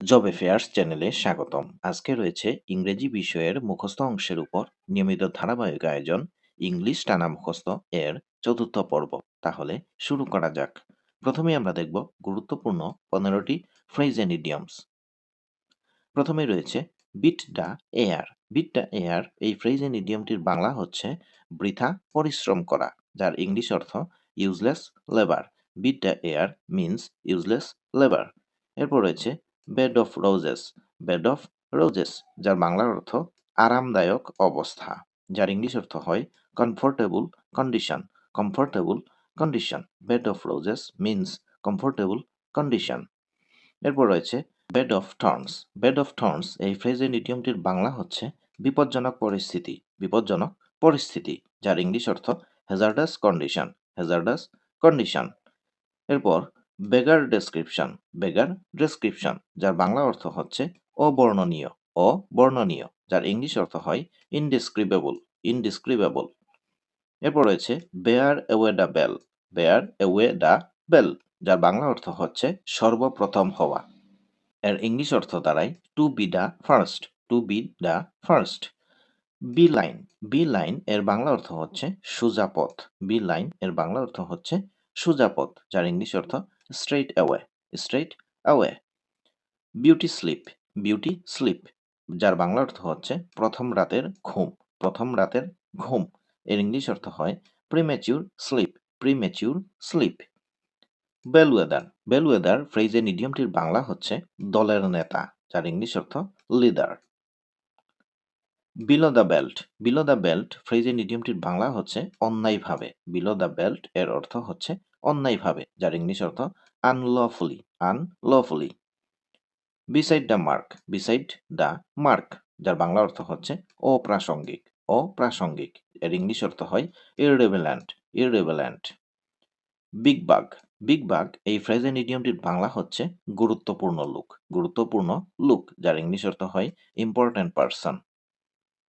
Job affairs চ্যানেলে স্বাগতম। আজকে রয়েছে ইংরেজি বিষয়ের মুখস্থ অংশের উপর নিয়মিত ধারাবাহিক আয়োজন, ইংলিশ টানা মুখস্থ এর চতুর্থ পর্ব। তাহলে শুরু করা যাক। প্রথমে আমরা দেখব গুরুত্বপূর্ণ পনেরোটি ফ্রেজ অ্যান্ড ইডিয়মস প্রথমে রয়েছে beat the air beat the air এই ফ্রেজ অ্যান্ড ইডিয়মটির বাংলা হচ্ছে বৃথা পরিশ্রম করা যার ইংলিশ অর্থ useless labour beat the air means useless labour এরপর রয়েছে bed of roses bed of roses যার বাংলার অর্থ আরামদায়ক অবস্থা, যার ইংলিশ অর্থ হয় comfortable condition comfortable condition bed of roses means comfortable condition এরপর রয়েছে bed of thorns bed of thorns এই ফ্রেজের ইডিয়মটির বাংলা হচ্ছে বিপজ্জনক পরিস্থিতি বিপজ্জনক পরিস্থিতি, যার ইংলিশ অর্থ হ্যাজার্ডাস কন্ডিশন হ্যাজার্ডাস কন্ডিশন এরপর বেগার ডেসক্রিপশন বেগার ডেসক্রিপশন, যার বাংলা অর্থ হচ্ছে অবর্ণনীয় অবর্ণনীয়, যার ইংলিশ অর্থ হয় ইনডিসক্রিবেবল ইনডিসক্রিবেবল এরপর রয়েছে bear away the bell bear away the bell যার বাংলা অর্থ হচ্ছে সর্বপ্রথম হওয়া। এর ইংলিশ অর্থ দাঁড়ায় to be the first to be the first beeline beeline এর বাংলা অর্থ হচ্ছে সোজা পথ বি লাইন এর বাংলা অর্থ হচ্ছে সোজা পথ, যার ইংলিশ অর্থ straight away straight away beauty sleep beauty sleep যার বাংলা অর্থ হচ্ছে প্রথম রাতের ঘুম, প্রথম রাতের ঘুম। এর ইংলিশ অর্থ হয় premature slip premature slip bellwether bellwether ফ্রেজের ইডিয়মটির বাংলা হচ্ছে দলের নেতা, যার ইংলিশ অর্থ leader below the belt below the belt ফ্রেজের ইডিয়মটির বাংলা হচ্ছে অন্যায়ভাবে। বিলো দ্য বেল্ট এর অর্থ হচ্ছে অন্যায়ভাবে যার ইংলিশ অর্থ unlawfully unlawfully beside the mark beside the mark যার বাংলা অর্থ হচ্ছে অপ্রাসঙ্গিক অপ্রাসঙ্গিক। এর ইংলিশ অর্থ হয় irrelevant irrelevant big bug big bug এই ফ্রেজ এন্ড ইডিয়মটির বাংলা হচ্ছে গুরুত্বপূর্ণ লুক গুরুত্বপূর্ণ লুক যার ইংলিশ অর্থ হয় important person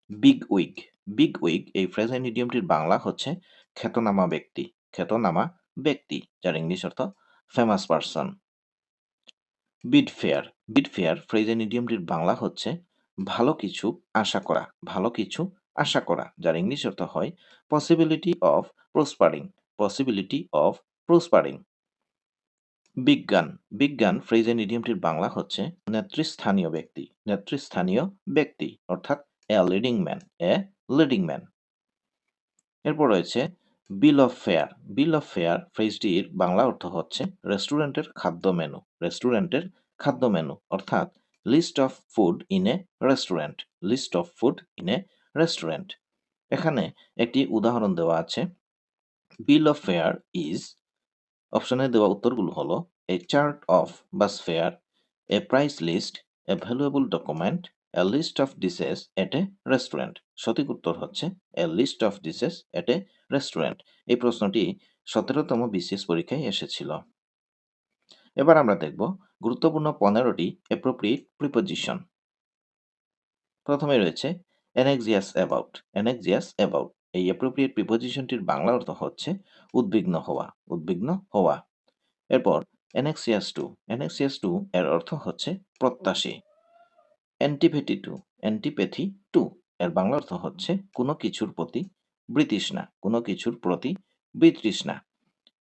big wig big wig এই ফ্রেজ এন্ড ইডিয়মটির বাংলা হচ্ছে খ্যাতনামা ব্যক্তি, খ্যাতনামা ব্যক্তি, যার ইংলিশ অর্থ famous person bid fair bid fair phrase and ইডিয়মটির Bangla হচ্ছে ভালো কিছু আশা করা, ভালো কিছু আশা করা, যার ইংলিশ অর্থ হয় possibility of prospering possibility of prospering বিজ্ঞান বিজ্ঞান ফ্রেজ এন্ড ইডিয়মটির বাংলা হচ্ছে নেতৃস্থানীয় ব্যক্তি নেতৃস্থানীয় ব্যক্তি, অর্থাৎ a leading man a leading man এরপর রয়েছে bill of fare bill of fare ফ্রেজটির Bangla অর্থ হচ্ছে রেস্টুরেন্টের খাদ্য মেনু রেস্টুরেন্টের খাদ্য মেনু অর্থাৎ list of food in a restaurant list of food in a restaurant এখানে একটি উদাহরণ দেওয়া আছে। বিল অফ ফেয়ার ইজ অপশনে দেওয়া উত্তরগুলো হলো a chart of bus fare a price list a valuable document a list of dishes at a restaurant সঠিক উত্তর হচ্ছে a list of dishes at a restaurant এই প্রশ্নটি সতেরোতম বিসিএস পরীক্ষায় এসেছিল। এবার আমরা দেখব গুরুত্বপূর্ণ পনেরোটি অ্যাপ্রোপ্রিয়েট প্রিপোজিশন প্রথমে রয়েছে এনেক্সিয়াস অ্যাবাউট এনেক্সিয়াস অ্যাবাউট এই অ্যাপ্রোপ্রিয়েট প্রিপোজিশনটির বাংলা অর্থ হচ্ছে, উদ্বিগ্ন হওয়া উদ্বিগ্ন হওয়া এরপর এনেক্সিয়াস টু এনেক্সিয়াস টু এর অর্থ হচ্ছে, প্রত্যাশী অ্যান্টিপেথি টু অ্যান্টিপ্যাথি টু এর বাংলা অর্থ হচ্ছে কোনো কিছুর প্রতি বৃতৃষ্ণা, কোনো কিছুর প্রতি বিতৃষ্ণা।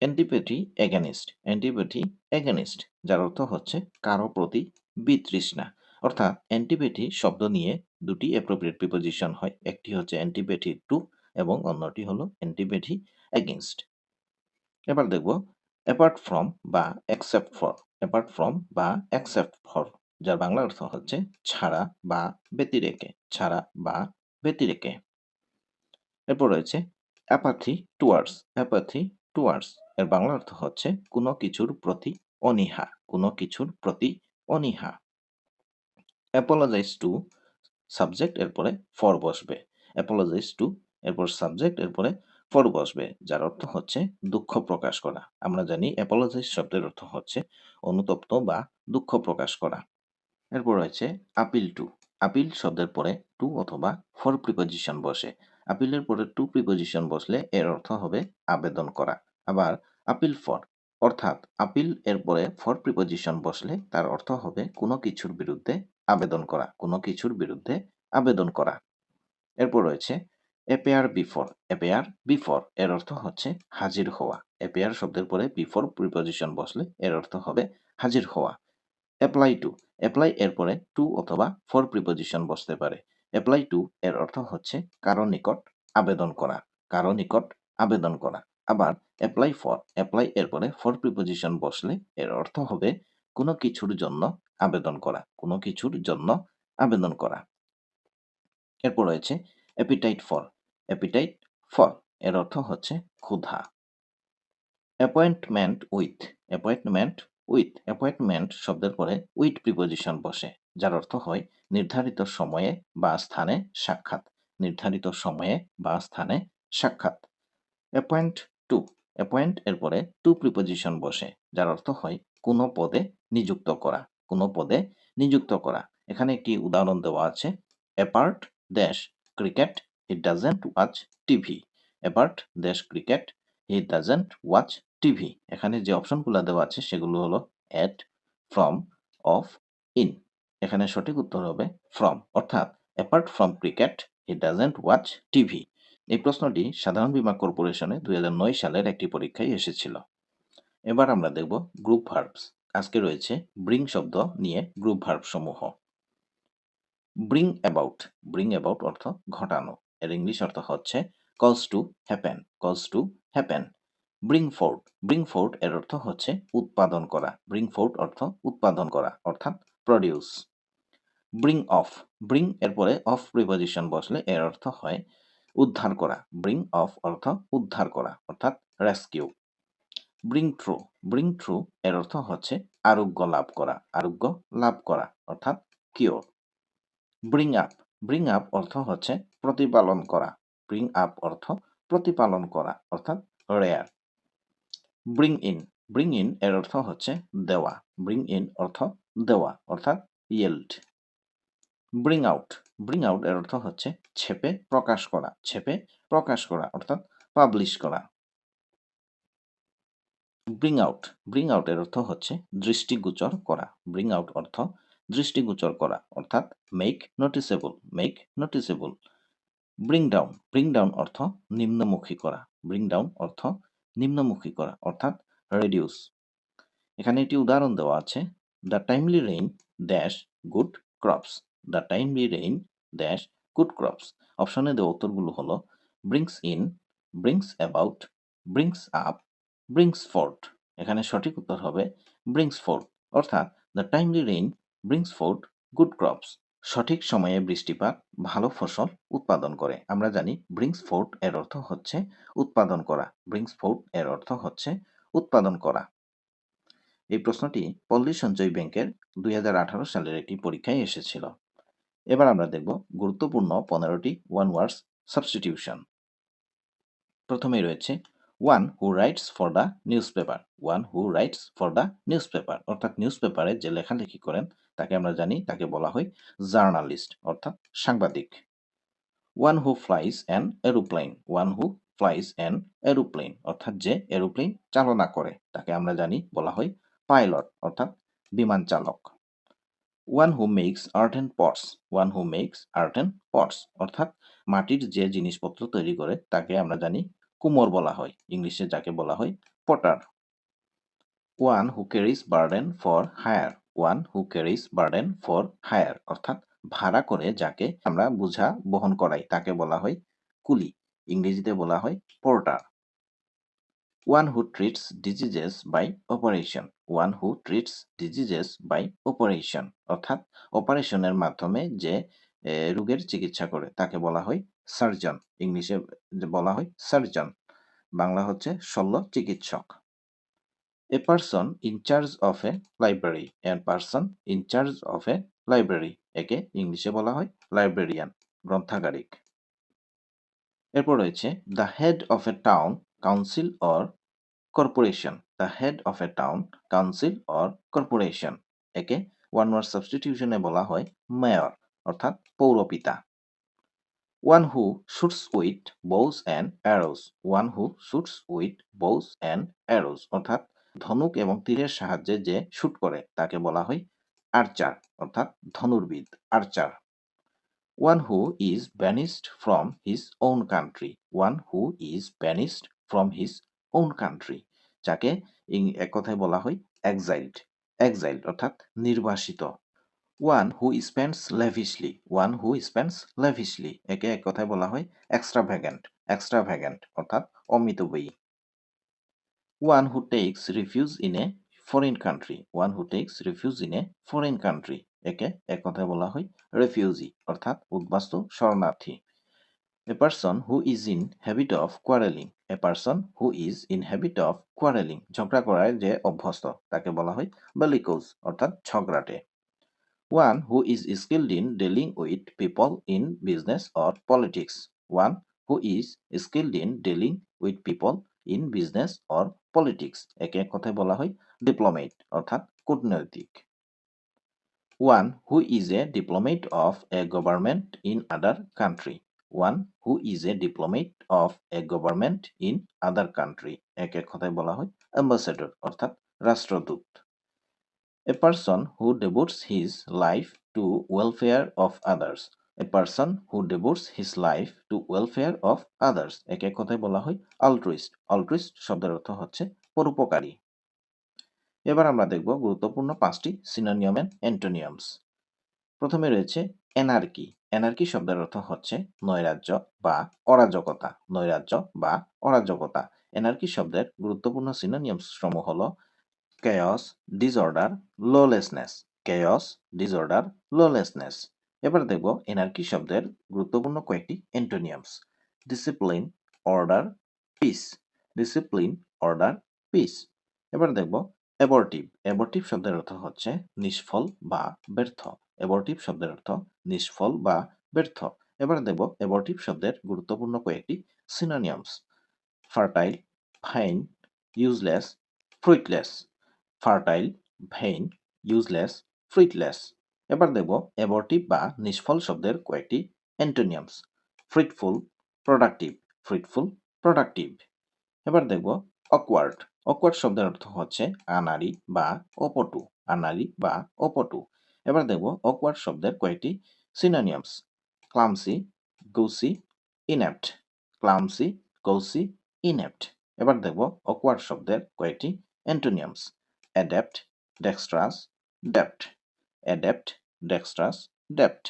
অ্যান্টিপ্যাথি এগেনিস্ট অ্যান্টিপ্যাথি এগেনিস্ট যার অর্থ হচ্ছে কারও প্রতি বিতৃষ্ণা। অর্থাৎ অ্যান্টিপ্যাথি শব্দ নিয়ে দুটি অ্যাপ্রোপ্রিয়েট প্রিপোজিশন হয়, একটি হচ্ছে অ্যান্টিপ্যাথি টু এবং অন্যটি হলো অ্যান্টিপ্যাথি এগেনস্ট এবার দেখব অ্যাপার্ট ফ্রম বা অ্যাকসেপ্ট ফর অ্যাপার্ট ফ্রম বা অ্যাকসেপ্ট ফর যার বাংলা অর্থ হচ্ছে ছাড়া বা ব্যতিরেকে, ছাড়া বা ব্যতিরেকে। এরপর রয়েছে অ্যাপাথি টুয়ার্স অ্যাপাথি টুয়ার্স এর বাংলা অর্থ হচ্ছে কোনো কিছুর প্রতি অনীহা, কোনো কিছুর প্রতি অনীহা। অ্যাপোলজাইজ টু সাবজেক্ট এরপরে ফর বসবে। অ্যাপোলজাইজ টু এরপর সাবজেক্ট এরপরে ফর বসবে, যার অর্থ হচ্ছে দুঃখ প্রকাশ করা। আমরা জানি অ্যাপোলজাইজ শব্দের অর্থ হচ্ছে অনুতপ্ত বা দুঃখ প্রকাশ করা। এরপর রয়েছে আপিল টু আপিল শব্দের পরে টু অথবা ফর প্রিপোজিশন বসে। আপিলের পরে টু প্রিপোজিশন বসলে এর অর্থ হবে আবেদন করা। আবার আপিল ফর অর্থাৎ আপিল এর পরে ফর প্রিপোজিশন বসলে তার অর্থ হবে কোনো কিছুর বিরুদ্ধে আবেদন করা, কোনো কিছুর বিরুদ্ধে আবেদন করা। এরপর রয়েছে অ্যাপেয়ার বিফোর অ্যাপেয়ার বিফোর এর অর্থ হচ্ছে হাজির হওয়া। অ্যাপেয়ার শব্দের পরে বিফোর প্রিপোজিশন বসলে এর অর্থ হবে হাজির হওয়া। অ্যাপ্লাই টু অ্যাপ্লাই এর পরে টু অথবা ফর প্রিপোজিশন বসতে পারে। অ্যাপ্লাই টু এর অর্থ হচ্ছে কারও নিকট আবেদন করা, কারও নিকট আবেদন করা। আবার অ্যাপ্লাই ফর অ্যাপ্লাই এর পরে ফর প্রিপোজিশন বসলে এর অর্থ হবে কোনো কিছুর জন্য আবেদন করা, কোনো কিছুর জন্য আবেদন করা। এরপর রয়েছে অ্যাপিটাইট ফর অ্যাপিটাইট ফর এর অর্থ হচ্ছে ক্ষুধা। Appointment with appointment with appointment শব্দের পরে উইথ প্রিপোজিশন বসে, যার অর্থ হয় নির্ধারিত সময়ে বা স্থানে সাক্ষাৎ। নির্ধারিত সময়ে বা স্থানে সাক্ষাৎ। Appoint two. অ্যাপয়েন্ট এর পরে টু প্রিপোজিশন বসে, যার অর্থ হয় কোনো পদে নিযুক্ত করা, কোনো পদে নিযুক্ত করা। এখানে একটি উদাহরণ দেওয়া আছে। অ্যাপার্ট দেশ cricket, he doesn't watch TV. Apart দেশ cricket, he doesn't watch TV. এখানে যে অপশনগুলো দেওয়া আছে, সেগুলো হলো অ্যাট ফ্রম অফ ইন এখানে সঠিক উত্তর হবে ফ্রম অর্থাৎ apart from cricket he doesn't watch TV. এই প্রশ্নটি সাধারণ বীমা কর্পোরেশনে দুই নয় সালের একটি পরীক্ষায় এসেছিল। এবার আমরা দেখব গ্রুপ ভার্বস আজকে রয়েছে ব্রিং শব্দ নিয়ে গ্রুপ ভার্ব সমূহ। ব্রিং অ্যাবাউট ব্রিং অ্যাবাউট অর্থ ঘটানো। এর ইংলিশ অর্থ হচ্ছে cause to happen cause to happen bring forth bring forth এর অর্থ হচ্ছে উৎপাদন করা। ব্রিং ফোর্ট অর্থ উৎপাদন করা, অর্থাৎ প্রডিউস ব্রিং অফ ব্রিং এর পরে অফ প্রিপোজিশন বসলে এর অর্থ হয় উদ্ধার করা। ব্রিং অফ অর্থ উদ্ধার করা, অর্থাৎ rescue bring through bring through এর অর্থ হচ্ছে আরোগ্য লাভ করা, আরোগ্য লাভ করা, অর্থাৎ cure bring up bring up অর্থ হচ্ছে প্রতিপালন করা। ব্রিং আপ অর্থ প্রতিপালন করা, অর্থাৎ rear bring in bring in এর অর্থ হচ্ছে দেওয়া। ব্রিং ইন অর্থ দেওয়া, অর্থাৎ yield bring out bring out এর অর্থ হচ্ছে ছেপে, প্রকাশ করা, ছেপে, প্রকাশ করা, অর্থাৎ পাবলিশ করা। ব্রিং আউট ব্রিং আউট এর অর্থ হচ্ছে দৃষ্টিগোচর করা। ব্রিং আউট অর্থ দৃষ্টিগোচর করা, অর্থাৎ make noticeable make noticeable bring down bring down অর্থ নিম্নমুখী করা। ব্রিং ডাউন অর্থ নিম্নমুখী করা, অর্থাৎ রেডিউস এখানে একটি উদাহরণ দেওয়া আছে the timely rain dash good crops the timely rain dash good crops অপশনে দেওয়া উত্তরগুলো হলো brings in brings about brings up brings forth এখানে সঠিক উত্তর হবে ব্রিংস ফোর্ট অর্থাৎ the timely rain brings forth good crops সঠিক সময়ে বৃষ্টিপাত, ভালো ফসল উৎপাদন করে। আমরা জানি ব্রিংস ফোর্ট এর অর্থ হচ্ছে উৎপাদন করা। ব্রিংস ফোর্ট এর অর্থ হচ্ছে উৎপাদন করা। এই প্রশ্নটি পল্লী সঞ্চয় ব্যাংকের দুই সালের একটি পরীক্ষায় এসেছিল। এবার আমরা দেখব গুরুত্বপূর্ণ পনেরোটি ওয়ান ওয়ার্ডস সাবস্টিটিউশন। প্রথমেই রয়েছে, one who writes for the newspaper one who writes for the newspaper অর্থাৎ নিউজ পেপারে যে লেখালেখি করেন তাকে আমরা জানি, তাকে বলা হয় জার্নালিস্ট, অর্থাৎ সাংবাদিক। One who flies an aeroplane one who flies an aeroplane অর্থাৎ যে এরোপ্লেন চালনা করে, তাকে আমরা জানি, বলা হয় পাইলট অর্থাৎ বিমান চালক। One who makes art and pots one who makes art and pots অর্থাৎ মাটির যে জিনিসপত্র তৈরি করে, তাকে আমরা জানি কুমোর বলা হয়, ইংলিশে যাকে বলা হয় potter. One who carries burden for hire one who carries burden for hire অর্থাৎ ভাড়া করে যাকে আমরা বোঝা, বহন করাই, তাকে বলা হয় কুলি, ইংরেজিতে বলা হয় porter one who treats diseases by operation one who treats diseases by operation অর্থাৎ অপারেশনের মাধ্যমে যে রোগের চিকিৎসা করে, তাকে বলা হয় সার্জন ইংলিশে বলা হয় সার্জন বাংলা হচ্ছে শল্য চিকিৎসক। A person in charge of a library a person in charge of a library একে ইংলিশে বলা হয় লাইব্রেরিয়ান গ্রন্থাগারিক। এরপর রয়েছে the head of a town council or corporation the head of a town council or corporation একে one word সাবস্টিটিউশনে বলা হয় মেয়র অর্থাৎ পৌরপিতা। One who shoots with bows and arrows one who shoots with bows and arrows অর্থাৎ ধনুক এবং তীরের সাহায্যে যে শুট করে, তাকে বলা হয় আর্চার অর্থাৎ ধনুর্বিদ archer one who is banished from his own country one who is banished from his own country যাকে এক কথায় বলা হয় এক্সাইল্ড এক্সাইল্ড অর্থাৎ নির্বাসিত। One who spends lavishly one who spends lavishly একে এক কথায় বলা হয় এক্সট্রা ভ্যাগেন্ট এক্সট্রা ভ্যাগেন্ট অর্থাৎ অমিতব্যয়ী। One who takes refuge in a foreign country one who takes refuge in a foreign country একে এক কথায় বলা হয় রেফিউজি অর্থাৎ উদ্বাস্তু শরণার্থী a person who is in habit of quarrelling a person who is in habit of quarrelling ঝগড়া করায় যে অভ্যস্ত, তাকে বলা হয় বেলিকোজ অর্থাৎ ঝগড়াটে One who is skilled in dealing with people in business or politics. One who is skilled in dealing with people in business or politics. একে এক কথায় বলা হয় ডিপ্লোমেট অর্থাৎ কূটনৈতিক One who is a diplomat of a government in other country. One who is a diplomat of a government in other country. এক এক কথায় বলা হয় অ্যাম্বাসেডর অর্থাৎ রাষ্ট্রদূত A person who devotes his life to welfare of others. A person who devotes his life to welfare of others. একে কথায় বলা হয় altruist. altruist শব্দের অর্থ হচ্ছে পরোপকারী। এবার আমরা দেখব গুরুত্বপূর্ণ পাঁচটি সিনোনিয়াম এন্ড অ্যান্টোনিয়ামস প্রথমে রয়েছে এনার্কি এনার্কি শব্দের অর্থ হচ্ছে নৈরাজ্য বা অরাজকতা। নৈরাজ্য বা অরাজকতা। এনার্কি শব্দের গুরুত্বপূর্ণ সিনোনিয়ামস সমূহ হলো chaos, disorder, lawlessness, chaos, disorder, lawlessness এবার দেখব এনার্কি শব্দের গুরুত্বপূর্ণ কয়েকটি antonyms discipline order peace discipline order peace এবার দেখব অ্যাবর্টিভ অ্যাবর্টিভ শব্দের অর্থ হচ্ছে নিষ্ফল বা ব্যর্থ। অ্যাবর্টিভ শব্দের অর্থ নিষ্ফল বা ব্যর্থ। এবার দেখব অ্যাবর্টিভ শব্দের গুরুত্বপূর্ণ কয়েকটি synonyms futile vain useless fruitless futile vain useless fruitless এবার দেখব অ্যাবর্টিভ বা নিষ্ফল শব্দের কয়েকটি antonyms fruitful productive fruitful productive এবার দেখব অকওয়ার্ড অকওয়ার্ড শব্দের অর্থ হচ্ছে আনারি বা অপটু আনারি বা অপটু। এবার দেখব অকওয়ার্ড শব্দের কয়েকটি সিনোনিয়ামস ক্লামসি গৌসি ইনেপ্ট ক্লামসি গৌসি ইনেপ্ট এবার দেখব অকওয়ার্ড শব্দের কয়েকটি antonyms adept dexterous deft adept dexterous deft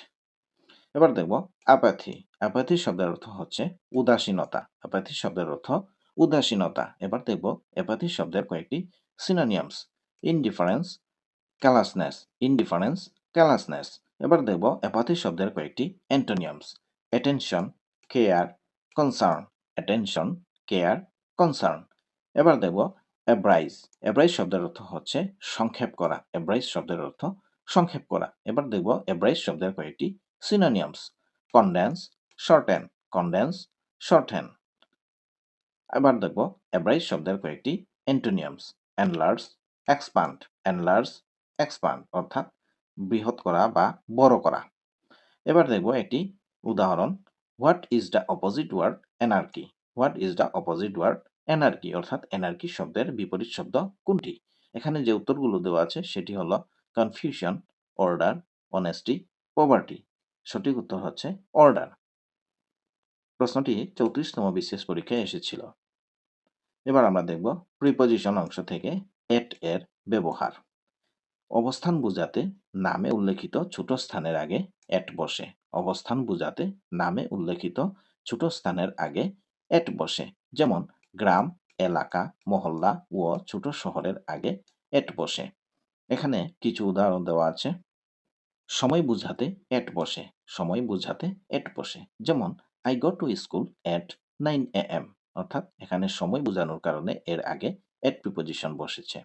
এবার দেখব অ্যাপ্যাথি অ্যাপ্যাথি শব্দের অর্থ হচ্ছে উদাসীনতা। অ্যাপ্যাথি শব্দের অর্থ উদাসীনতা। এবার দেখব অ্যাপ্যাথি শব্দের কয়েকটি সিনোনিয়ামস ইনডিফারেন্স ক্যালাসনেস ইনডিফারেন্স ক্যালাসনেস এবার দেখব অ্যাপ্যাথি শব্দের কয়েকটি antonyms attention care concern attention care concern এবার দেখব অ্যাব্রাইজ অ্যাব্রাইজ শব্দের অর্থ হচ্ছে সংক্ষেপ করা। অ্যাব্রাইজ শব্দের অর্থ সংক্ষেপ করা। এবার দেখব অ্যাব্রাইজ শব্দের কয়েকটি synonyms condense shorten condense shorten এবার দেখব অ্যাব্রাইজ শব্দের কয়েকটি antonyms enlarge expand enlarge expand অর্থাৎ বৃহৎ করা বা বড় করা। এবার দেখব একটি উদাহরণ। What is the opposite word anarchy what is the opposite word anarchy অর্থাৎ এনার্কি শব্দের বিপরীত শব্দ কোনটি? এখানে যে উত্তরগুলো দেওয়া আছে সেটি হলো কনফিউশন অর্ডার অনেস্টি পভার্টি সঠিক উত্তর হচ্ছে অর্ডার প্রশ্নটি চৌত্রিশতম বিশেষ পরীক্ষায় এসেছিল। এবার আমরা দেখব প্রিপোজিশন অংশ থেকে এট এর ব্যবহার। অবস্থান বুঝাতে নামে উল্লেখিত ছোট স্থানের আগে এট বসে। অবস্থান বুঝাতে নামে উল্লেখিত ছোট স্থানের আগে এট বসে। যেমন গ্রাম, এলাকা, মহল্লা ও ছোট শহরের আগে এট বসে। এখানে কিছু উদাহরণ দেওয়া আছে। সময় বুঝাতে এট বসে, সময় বুঝাতে এট বসে। যেমন I go to school at nine A M অর্থাৎ এখানে সময় বোঝানোর কারণে এর আগে এট প্রিপোজিশন বসেছে।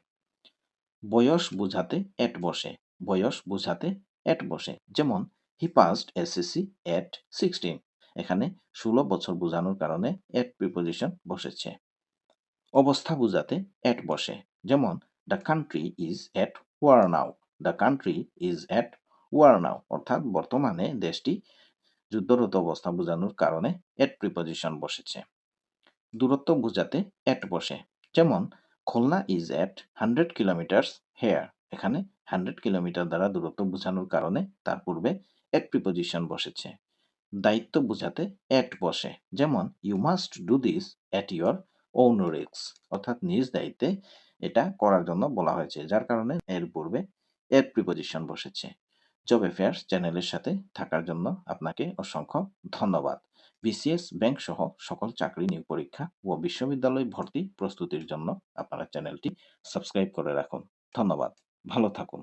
বয়স বুঝাতে এট বসে, বয়স বুঝাতে এট বসে। যেমন he passed SSC at sixteen এখানে ষোলো বছর বোঝানোর কারণে এট প্রিপোজিশন বসেছে। অবস্থা বুঝাতে এট বসে। যেমন the country is at war now the country is at war now অর্থাৎ বর্তমানে দেশটি যুদ্ধরত অবস্থা বোঝানোর কারণে এট প্রিপোজিশন বসেছে। দূরত্ব বোঝাতে এট বসে। যেমন, Khulna is at hundred kilometres here এখানে হান্ড্রেড কিলোমিটার দ্বারা দূরত্ব বোঝানোর কারণে তার পূর্বে এক প্রিপোজিশন বসেছে। দায়িত্ব বোঝাতে অ্যাক্ট বসে। যেমন you must do this at your own রিক্স অর্থাৎ নিজ দায়িত্বে এটা করার জন্য বলা হয়েছে, যার কারণে এর পূর্বে এর প্রিপোজিশন বসেছে। জব অ্যাফেয়ার্স চ্যানেলের সাথে থাকার জন্য আপনাকে অসংখ্য ধন্যবাদ। বিসিএস ব্যাংক সহ সকল চাকরি নিয়োগ পরীক্ষা ও বিশ্ববিদ্যালয় ভর্তি প্রস্তুতির জন্য আপনারা চ্যানেলটি সাবস্ক্রাইব করে রাখুন। ধন্যবাদ। ভালো থাকুন।